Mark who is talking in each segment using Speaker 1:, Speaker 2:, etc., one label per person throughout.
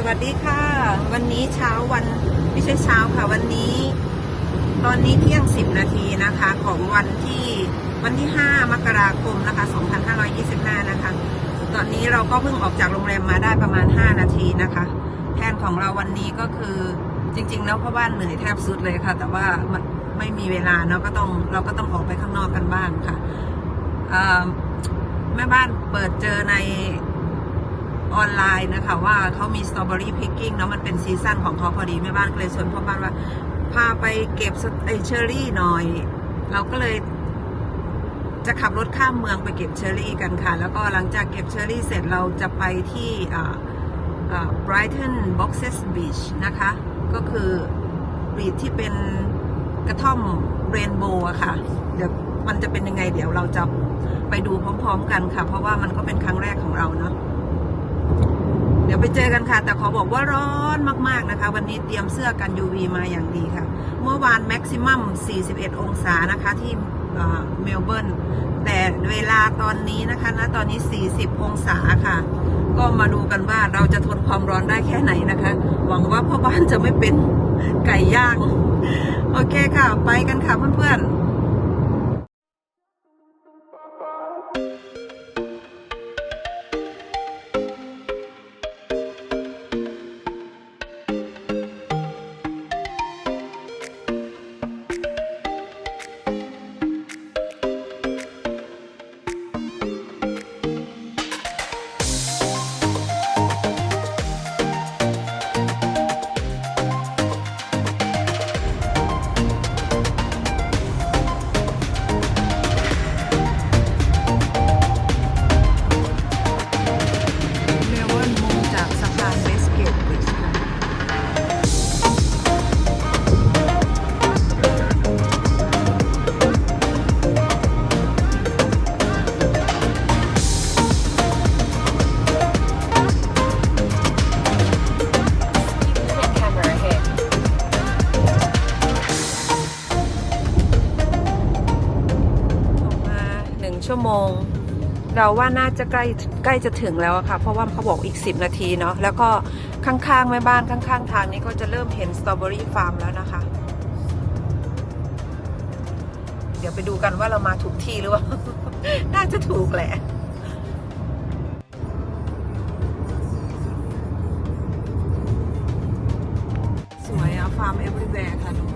Speaker 1: สวัสดีค่ะ วันนี้เช้าวันไม่ใช่เช้าค่ะ วันนี้ ตอนนี้เที่ยง10นาทีนะคะ ของวันที่วันที่5มกราคมนะคะ2525นห้ารอยี่สิบห้านะคะ ตอนนี้เราก็เพิ่งออกจากโรงแรมมาได้ประมาณ5นาทีนะคะ แผนของเราวันนี้ก็คือจริงๆแล้วพ่อบ้านเหนื่อยแทบสุดเลยค่ะ แต่ว่าไม่มีเวลาเนาะก็ต้องเราก็ต้องออกไปข้างนอกกันบ้างค่ะแม่บ้านเปิดเจอใน ออนไลน์นะคะ ว่าเขามีสตรอเบอรี่พิกกิ้งเนาะมันเป็นซีซั่นของเขาพอดีแม่บ้านก็เลยชวนพ่อบ้านว่า พาไปเก็บไอเชอรี่หน่อย เราก็เลยจะขับรถข้ามเมืองไปเก็บเชอรี่กันค่ะ แล้วก็หลังจากเก็บเชอรี่เสร็จเราจะไปที่อ่า Brighton Boxes Beach นะคะ ก็คือบีชที่เป็นกระท่อมเรนโบว์อะค่ะ เดี๋ยวมันจะเป็นยังไงเดี๋ยวเราจะไปดูพร้อมๆกันค่ะ เพราะว่ามันก็เป็นครั้งแรกของเราเนาะ เดี๋ยวไปเจอกันค่ะ แต่ขอบอกว่าร้อนมากๆนะคะ วันนี้เตรียมเสื้อกัน UV มาอย่างดีค่ะ เมื่อวานแม็กซิมัม 41 องศานะคะที่เมลเบิร์น แต่เวลาตอนนี้นะคะณตอนนี้ 40 องศาค่ะ ก็มาดูกันว่าเราจะทนความร้อนได้แค่ไหนนะคะ หวังว่าพ่อบ้านจะไม่เป็นไก่ย่าง โอเคค่ะ ไปกันค่ะเพื่อนๆาว่าน่าจะใกล้ใกล้จะถึงแล้วค่ะ เพราะว่าเขาบอกอีก 10 นาทีเนาะแล้วก็ข้างๆแม่บ้านข้างๆ ทางนี้ก็จะเริ่มเห็นสตรอเบอรี่ฟาร์มแล้วนะคะ เดี๋ยวไปดูกันว่าเรามาถูกที่หรือเปล่า น่าจะถูกแหละสวยอะฟาร์มเอเวอร์แวร์ค่ะ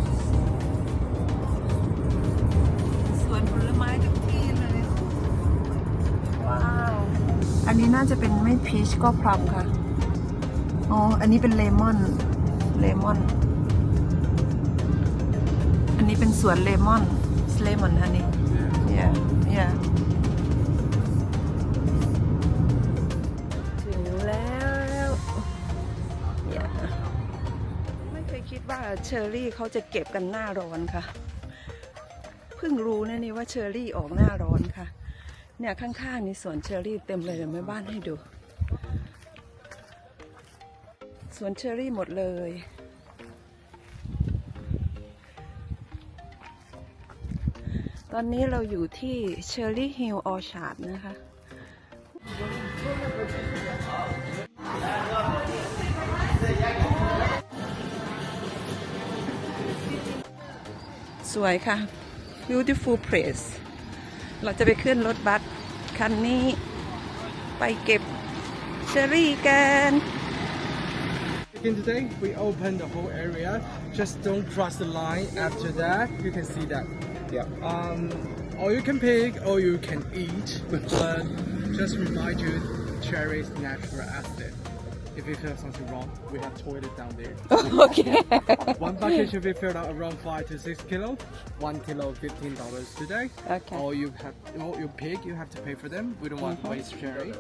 Speaker 1: อันนี้น่าจะเป็นไม่พีชก็พลัมค่ะ อ๋อ อันนี้เป็นเลมอน เลมอน อันนี้เป็นสวนเลมอนเลมอนฮันนี่ yeah yeah ถึงแล้ว yeah ไม่เคยคิดว่าเชอร์รี่เขาจะเก็บกันหน้าร้อนค่ะ เพิ่งรู้นะนี่ว่าเชอร์รี่ออกหน้าร้อนค่ะ เนี่ยข้างๆนี่สวนเชอร์รี่เต็มเลยเดี๋ยวแม่บ้านให้ดู สวนเชอร์รี่หมดเลย ตอนนี้เราอยู่ที่เชอร์รี่ฮิลล์ออชาร์ดนะคะสวยค่ะ beautiful place เราจะไปขึ้นรถบัส คันนี้ ไปเก็บเชอรี่กัน
Speaker 2: Again today, we open the whole area. Just don't cross the line. After that, you can see that.
Speaker 3: Yeah.
Speaker 2: Um, or you can pick, or you can eat. But just remind you, cherry is natural acid. if we have something wrong, we have toilet down there.
Speaker 1: okay.
Speaker 2: one package should be filled out around five to six kilo, one kilo fifteen dollars today.
Speaker 1: Okay.
Speaker 2: Or you have or you pick, you have to pay for them. We don't want mm -hmm. waste sharing.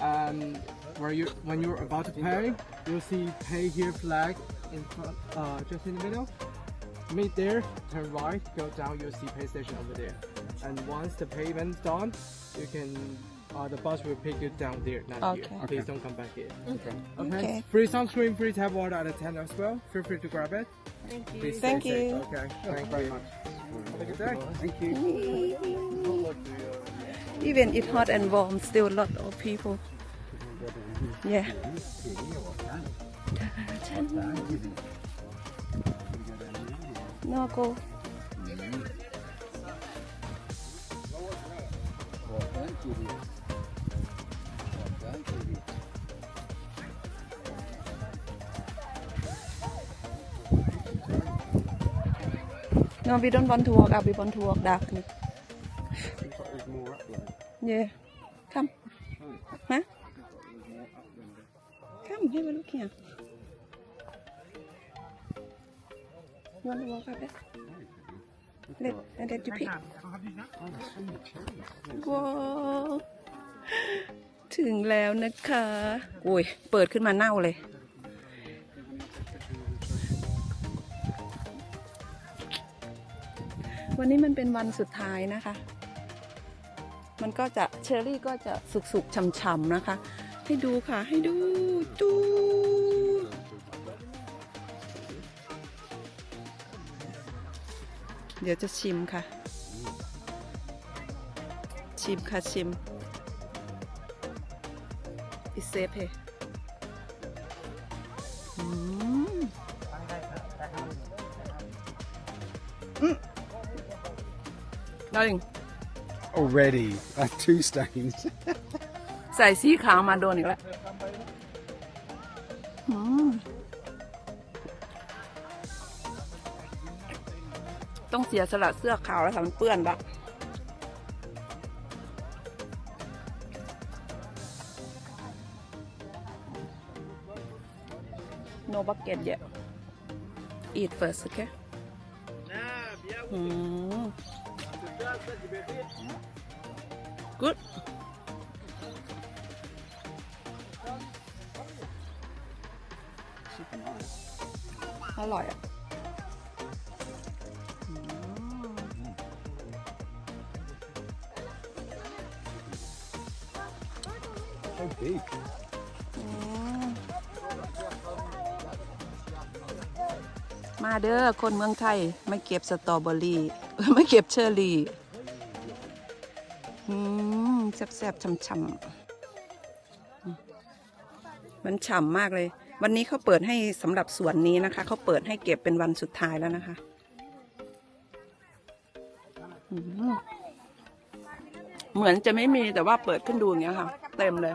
Speaker 2: Um, where you when you're about to pay, you'll see pay here flag in front, uh, just in the middle. Meet there, turn right, go down. You'll see pay station over there. And once the payment's done, you can uh, the bus will pick you down there, not
Speaker 1: Okay.
Speaker 2: here. Please don't come back here. Okay.
Speaker 1: Okay.
Speaker 2: Free sunscreen, free tap water at the 10 as well. Feel free to grab it.
Speaker 4: Thank you.
Speaker 2: Please
Speaker 1: Thank
Speaker 2: safe,
Speaker 1: you.
Speaker 2: Okay. Thank you very much. Have a good day.
Speaker 3: Thank you.
Speaker 1: even it hot and warm still a lot of people yeah No go โน we don't want to walk up we want to walk dark yeah come huh come have a look here you want to walk up there let and let you pick ว้าวถึงแล้วนะคะ โอ้ย เปิดขึ้นมาเน่าเลย วันนี้มันเป็นวันสุดท้ายนะคะ มันก็จะเชอร์รี่ก็จะสุกๆช่ำๆนะคะ ให้ดูค่ะ ให้ดูดูเดี๋ยวจะชิมค่ะ ชิมค่ะชิมอิเซเฮ ได้ยิง
Speaker 3: Already, uh, two stains.
Speaker 1: ใส่สีขาวมาโดนอีกแล้วอืมต้องเสียสละเสื้อขาวแล้วค่ะมันเปื้อนละโนบักเก็ต yet eat first okay อืม good อร่อยอะอืม
Speaker 3: So big.
Speaker 1: อืมมาเด้อคนเมืองไทยไม่เก็บสตรอเบอรี่ไม่เก็บเชอร์รี่ อืมแซ่บๆช่ำๆมันฉ่ำมากเลย วันนี้เขาเปิดให้สำหรับสวนนี้นะคะ เขาเปิดให้เก็บเป็นวันสุดท้ายแล้วนะคะเหมือนจะไม่มีแต่ว่าเปิดขึ้นดูอย่างเงี้ยค่ะ เต็มเลย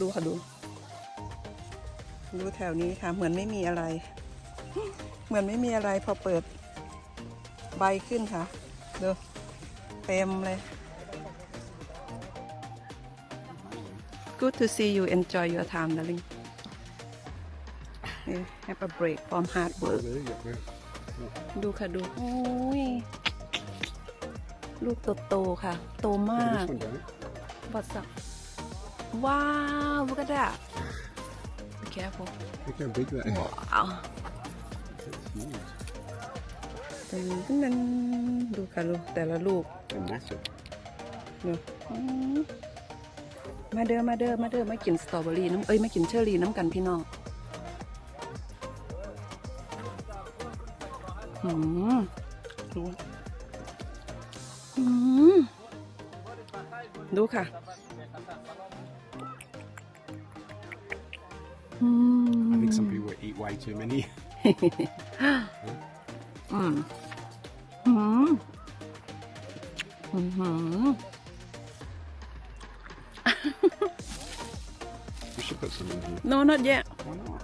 Speaker 1: ดูค่ะดู ดูแถวนี้ค่ะ เหมือนไม่มีอะไร เหมือนไม่มีอะไรพอเปิดใบขึ้นค่ะดูเต็มเลย Good to see you enjoy your time darling Yeah, have a break from hard work
Speaker 3: There you go.
Speaker 1: ดูค่ะดูโอ้ยลูกโตๆค่ะ โตมาก
Speaker 3: This one, don't it?
Speaker 1: What's up? Wow, look at that. Be careful.
Speaker 3: Look how big that is.
Speaker 1: Wow.
Speaker 3: It's huge.
Speaker 1: ตึงนั้นดูค่ะลูกแต่ละลูก
Speaker 3: They're massive.
Speaker 1: ดูอืมมาเด้อมาเด้อมาเด้อมากินสตรอเบอรี่น้ำเอ้ยมากินเชอร์รี่น้ำกันพี่น้องอืมดูอืมดูค่ะอืม
Speaker 3: I think some people eat way too many.
Speaker 1: อืมอืมอืม
Speaker 3: We should put some in here.
Speaker 1: no not yet
Speaker 3: Why not?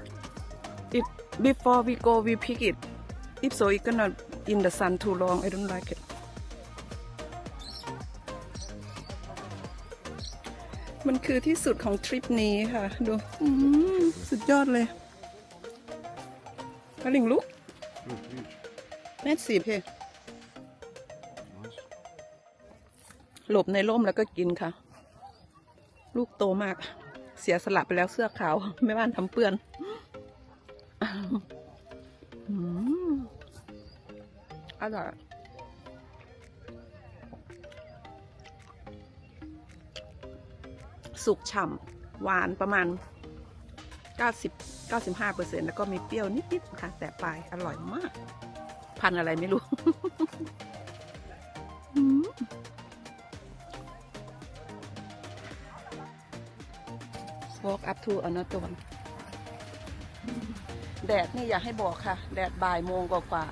Speaker 1: if before we go we pick it if so it gonna in the sun too long I don't like it มันคือที่สุดของทริปนี้ค่ะ ดู อืมสุดยอดเลยกระลิงลุก
Speaker 3: Oh, huge.
Speaker 1: แม่สีเพ
Speaker 3: Nice.
Speaker 1: หลบในร่มแล้วก็กินค่ะ ลูกโตมาก เสียสละไปแล้วเสื้อขาวแม่บ้านทำเปื้อนอร่อยสุกฉ่ำหวานประมาณ 90 95 แล้วก็มีเปรี้ยวนิดๆค่ะ แต่ปลายอร่อยมาก พันอะไรไม่รู้ walk up to another one แดดนี่อยากให้บอกค่ะ แดดบ่ายโมงกว่า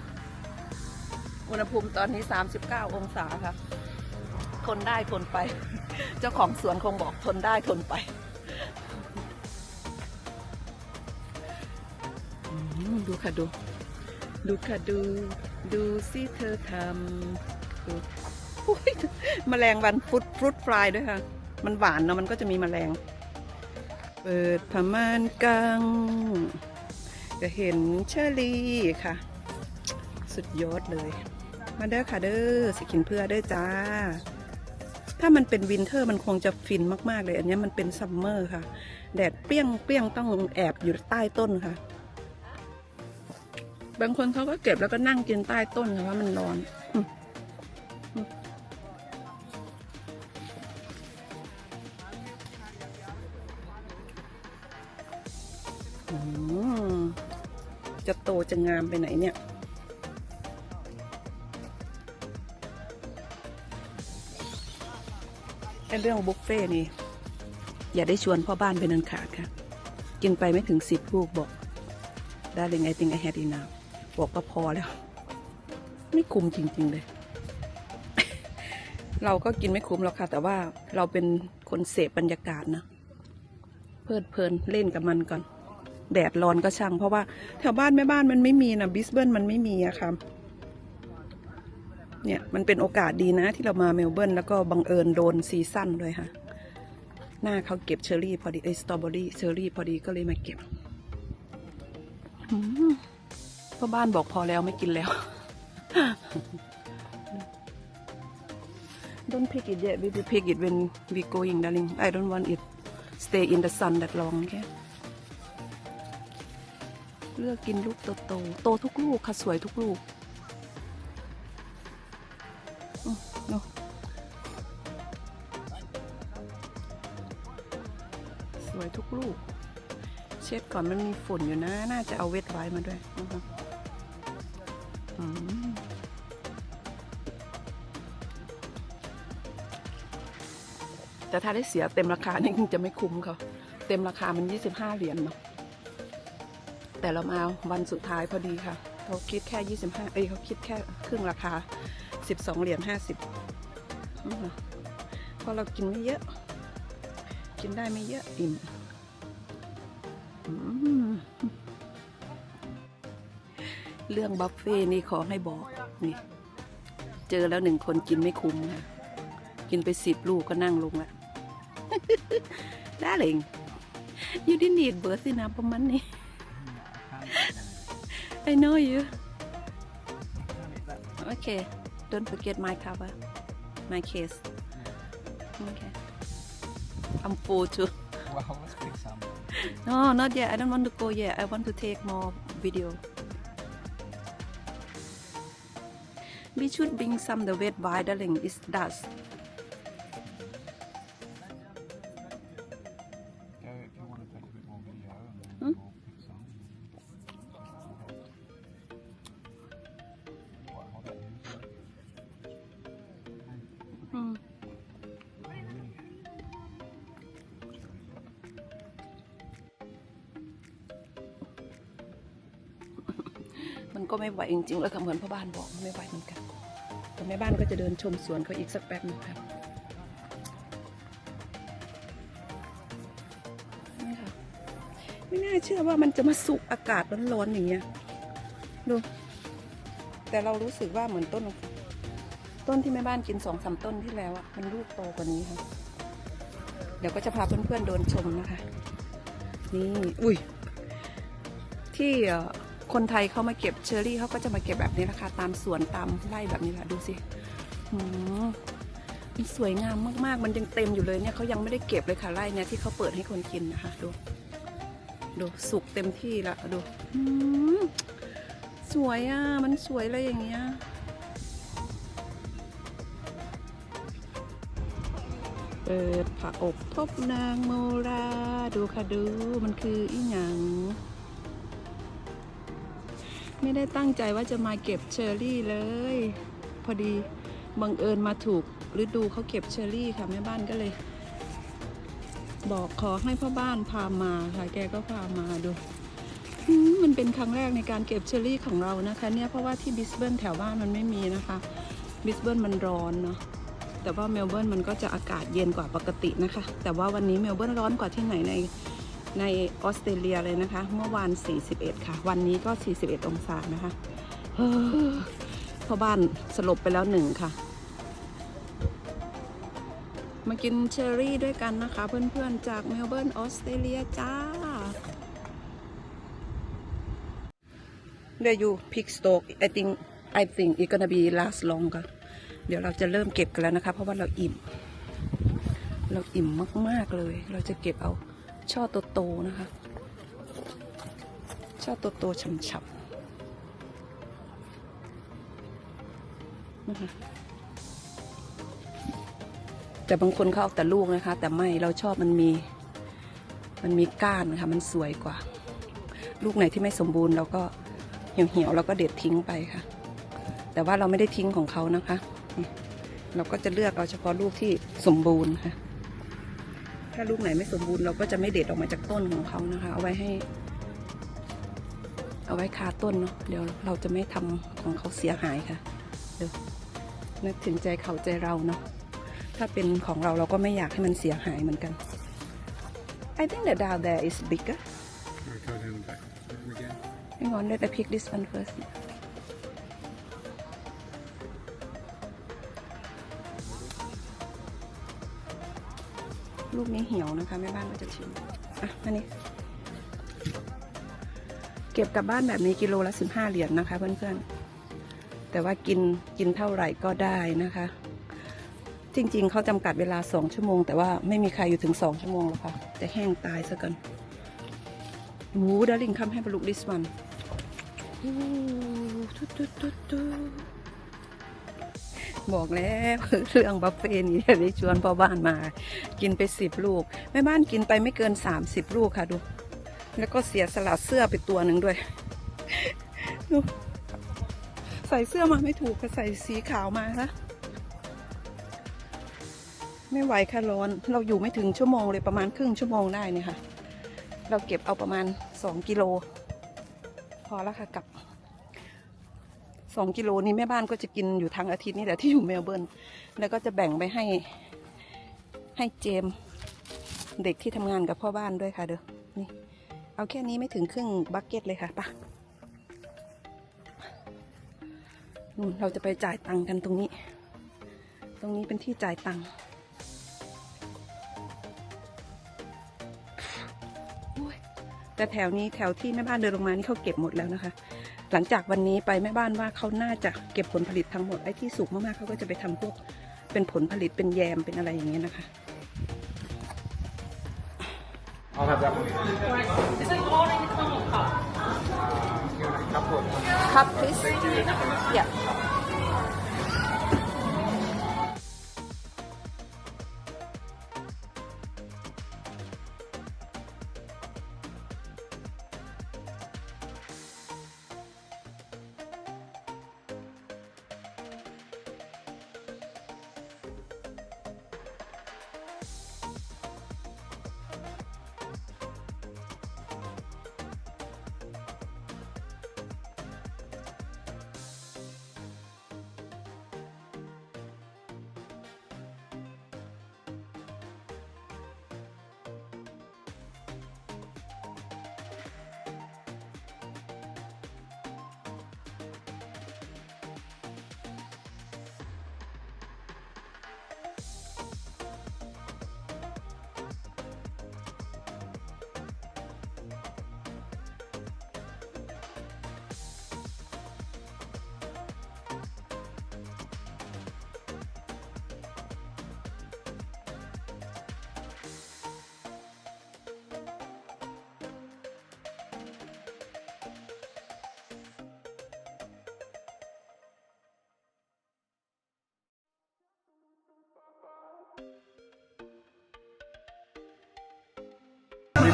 Speaker 1: อุณหภูมิตอนนี้ 39 องศาค่ะ ทนได้ทนไป เจ้าของสวนคงบอกทนได้ทนไป ค่ะดู ดูค่ะดู ดูสิเธอทำดูแมลงวันฟรุตฟรุตฟลายด้วยค่ะ มันหวานเนาะมันก็จะมีแมลง เปิดผ้าม่านกัง จะเห็นเชอรี่ค่ะ สุดยอดเลย มาเด้อค่ะเด้อสิกินเพื่อเด้อจ้า ถ้ามันเป็นวินเทอร์มันคงจะฟินมาก ๆ เลย อันนี้มันเป็นซัมเมอร์ค่ะ แดดเปรี้ยงเปรี้ยงต้องแอบอยู่ใต้ต้นค่ะ บางคนเขาก็เก็บแล้วก็นั่งกินใต้ต้นค่ะว่ามันร้อนจะโตจะงามไปไหนเนี่ย เรื่องบุฟเฟ่นี่ อย่าได้ชวนพ่อบ้านเป็นอันขาดค่ะ กินไปไม่ถึงสิบลูกบอก Darling I think I had enough บอกว่าพอแล้ว ไม่คุ้มจริง ๆ เลย เราก็กินไม่คุ้มหรอกค่ะ แต่ว่าเราเป็นคนเสพบรรยากาศนะเพลิดเพลินเล่นกับมันก่อน แดดร้อนก็ช่าง เพราะว่าแถวบ้านแม่บ้านมันไม่มีนะบิสเบิลมันไม่มีอะค่ะเนี่ยมันเป็นโอกาสดีนะที่เรามาเมลเบิร์นแล้วก็บังเอิญโดนซีซั่นด้วยค่ะ หน้าเขาเก็บเชอร์รี่พอดีเอ้ยสตรอเบอรี่เชอร์รี่พอดีก็เลยมาเก็บอืม พ่อบ้านบอกพอแล้วไม่กินแล้ว Don't pick it yet. We will pick it when we going, darling. I don't want it stay in the sun that long. Okay? เลือกกินลูกโตโตๆโตทุกลูกค่ะสวยทุกลูกอืมเนอะสวยทุกลูก เช็ดก่อนมันมีฝุ่นอยู่นะ น่าจะเอาเวทไว้มาด้วยนะคะ แต่ถ้าได้เสียเต็มราคานี่คงจะไม่คุ้มเขาเต็มราคามัน 25 เหรียญเนาะแต่เรามาวันสุดท้ายพอดีค่ะเขาคิดแค่ 25 เอ้ยเขาคิดแค่ครึ่งราคา 12 เหรียญ50เพราะเรากินไม่เยอะ กินได้ไม่เยอะอิ่มอืมเรื่องบัฟเฟ่นี่ขอให้บอกนี่ เจอแล้วหนึ่งคนกินไม่คุ้มค่ะกินไปสิบลูกก็นั่งลงละ Darling, you didn't need birth enough of money. I know you. Okay, don't forget my cover, my case. Okay. I'm full too.
Speaker 2: Wow, let's pick some.
Speaker 1: No, not yet. I don't want to go yet. I want to take more video. We should bring some the wet by darling. It's dust. มันก็ไม่ไหวจริงๆ แล้วค่ะเหมือนพ่อบ้านบอกไม่ไหวเหมือนกันแต่แม่บ้านก็จะเดินชมสวนเขาอีกสักแป๊บหนึงครับนี่ค่ะไม่น่าเชื่อว่ามันจะมาสุกอากาศร้อนๆอย่างเงี้ยดู แต่เรารู้สึกว่าเหมือนต้น ต้นที่แม่บ้านกินสองสามต้นที่แล้วอะมันลูกโตกว่านี้ค่ะ เดี๋ยวก็จะพาเพื่อนๆเดินชมนะคะ นี่ อุ้ยที่เอ่อ คนไทยเขามาเก็บเชอร์รี่เขาก็จะมาเก็บแบบนี้แหละคะตามสวนตามไร่แบบนี้แหละดูสิมันสวยงามมากๆ มันยังเต็มอยู่เลยเนี่ยเขายังไม่ได้เก็บเลยค่ะไร่เนี่ยที่เขาเปิดให้คนกินนะคะ ดู ดูสุกเต็มที่ละดูสวยอะ มันสวยเลยอย่างเงี้ยเปิดผักอบพบนางโมรา ดูค่ะดูมันคืออีหยัง ไม่ได้ตั้งใจว่าจะมาเก็บเชอร์รี่เลย พอดีบังเอิญมาถูกฤดูเขาเก็บเชอร์รี่ค่ะแม่บ้านก็เลย บอกขอให้พ่อบ้านพามาค่ะแกก็พามาดูมมันเป็นครั้งแรกในการเก็บเชอร์รี่ของเรานะคะเนี่ยเพราะว่าที่บิสเบิร์นแถวบ้านมันไม่มีนะคะบิสเบิร์นมันร้อนเนาะแต่ว่าเมลเบิร์นมันก็จะอากาศเย็นกว่าปกตินะคะ แต่ว่าวันนี้เมลเบิร์นร้อนกว่าที่ไหนใน ในออสเตรเลียเลยนะคะ เมื่อวาน 41 ค่ะ วันนี้ก็ 41 องศานะคะเฮ้อพ่อบ้านสลบไปแล้วหนึ่งค่ะ มากินเชอร์รี่ด้วยกันนะคะ เพื่อนๆ จากเมลเบิร์นออสเตรเลียจ้า There you pick stock I think I think it gonna be last longer เดี๋ยวเราจะเริ่มเก็บกันแล้วนะคะ เพราะว่าเราอิ่ม เราอิ่มมากๆเลย เราจะเก็บเอา ช่อโตๆนะคะ ช่อโตๆฉ่ำๆนะคะแต่บางคนเขาเอาแต่ลูกนะคะ แต่ไม่เราชอบมันมี มันมีก้านค่ะ มันสวยกว่า ลูกไหนที่ไม่สมบูรณ์เราก็เหี่ยวๆเราก็เด็ดทิ้งไปค่ะ แต่ว่าเราไม่ได้ทิ้งของเขานะคะ เราก็จะเลือกเอาเฉพาะลูกที่สมบูรณ์ค่ะ ถ้าลูกไหนไม่สมบูรณ์เราก็จะไม่เด็ดออกมาจากต้นของเขานะคะ เอาไว้ให้ เอาไว้คาต้นเนาะเดี๋ยวเราจะไม่ทำของเขาเสียหายค่ะเดี๋ยวนึกถึงใจเขาใจเราเนาะถ้าเป็นของเราเราก็ไม่อยากให้มันเสียหายเหมือนกัน I think the down there is bigger
Speaker 5: Or go down back again.
Speaker 1: Hang on let I pick this one first ลูกนี้เหี่ยวนะคะ แม่บ้านก็จะชิมอะอันนี้ เก็บกลับบ้านแบบนี้กิโลละสิบห้าเหรียญนะคะ เพื่อนๆ แต่ว่ากินกินเท่าไหร่ก็ได้นะคะ จริง ๆเขาจำกัดเวลาสองชั่วโมง แต่ว่าไม่มีใครอยู่ถึงสองชั่วโมงหรอกค่ะจะแห้งตายซะก่อนโอ้ดาริงคำให้บรร บอกแล้วเรื่องบัฟเฟ่นี่ได้ชวนพ่อบ้านมา กินไปสิบลูกแม่บ้านกินไปไม่เกินสามสิบลูกค่ะดู แล้วก็เสียสละเสื้อไปตัวหนึ่งด้วยดูใส่เสื้อมาไม่ถูกก็ใส่สีขาวมาคะไม่ไหวค่ะร้อนเราอยู่ไม่ถึงชั่วโมงเลยประมาณครึ่งชั่วโมงได้เนี่ยค่ะ เราเก็บเอาประมาณสองกิโล พอแล้วค่ะกลับ สองกิโลนี้แม่บ้านก็จะกินอยู่ทั้งอาทิตย์นี่แหละที่อยู่เมลเบิร์นแล้วก็จะแบ่งไปให้ให้เจมเด็กที่ทำงานกับพ่อบ้านด้วยค่ะเด้อนี่ เอาแค่นี้ไม่ถึงครึ่งบักเก็ตเลยค่ะปะนู่นเราจะไปจ่ายตังค์กันตรงนี้ ตรงนี้เป็นที่จ่ายตังค์แต่แถวนี้แถวที่แม่บ้านเดินลงมานี่เขาเก็บหมดแล้วนะคะ หลังจากวันนี้ไปแม่บ้านว่าเขาน่าจะเก็บผลผลิตทั้งหมดไอ้ที่สุกมากๆเขาก็จะไปทำพวกเป็นผลผลิตเป็นแยมเป็นอะไรอย่างเงี้ยนะคะ
Speaker 3: I'll have that one.
Speaker 4: Is it all in the normal cup?
Speaker 3: Couple of
Speaker 1: cup please yeah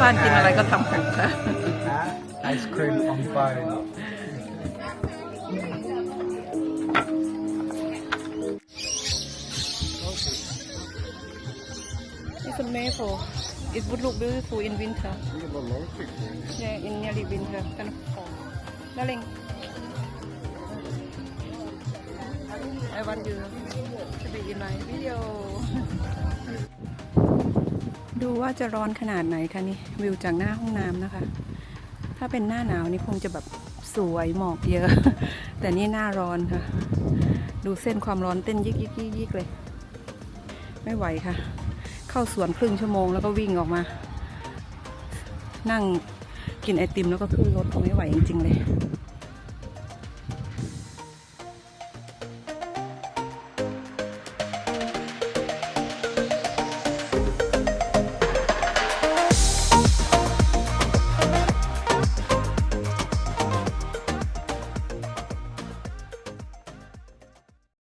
Speaker 1: บ้านกินอะไรก็ทำกันค่ะ
Speaker 3: ice cream on fire.
Speaker 1: It's a maple it would look beautiful in winter yeah in nearly winter kind of fall darling I want you to be in my video ดูว่าจะร้อนขนาดไหนคะนี่วิวจากหน้าห้องน้ำนะคะ ถ้าเป็นหน้าหนาวนี่คงจะแบบสวยหมอกเยอะ แต่นี่หน้าร้อนค่ะ ดูเส้นความร้อนเต้นยิกยิกยิกยิกเลย ไม่ไหวค่ะ เข้าสวนครึ่งชั่วโมงแล้วก็วิ่งออกมา นั่งกินไอติมแล้วก็ขึ้นรถไม่ไหวจริงๆเลย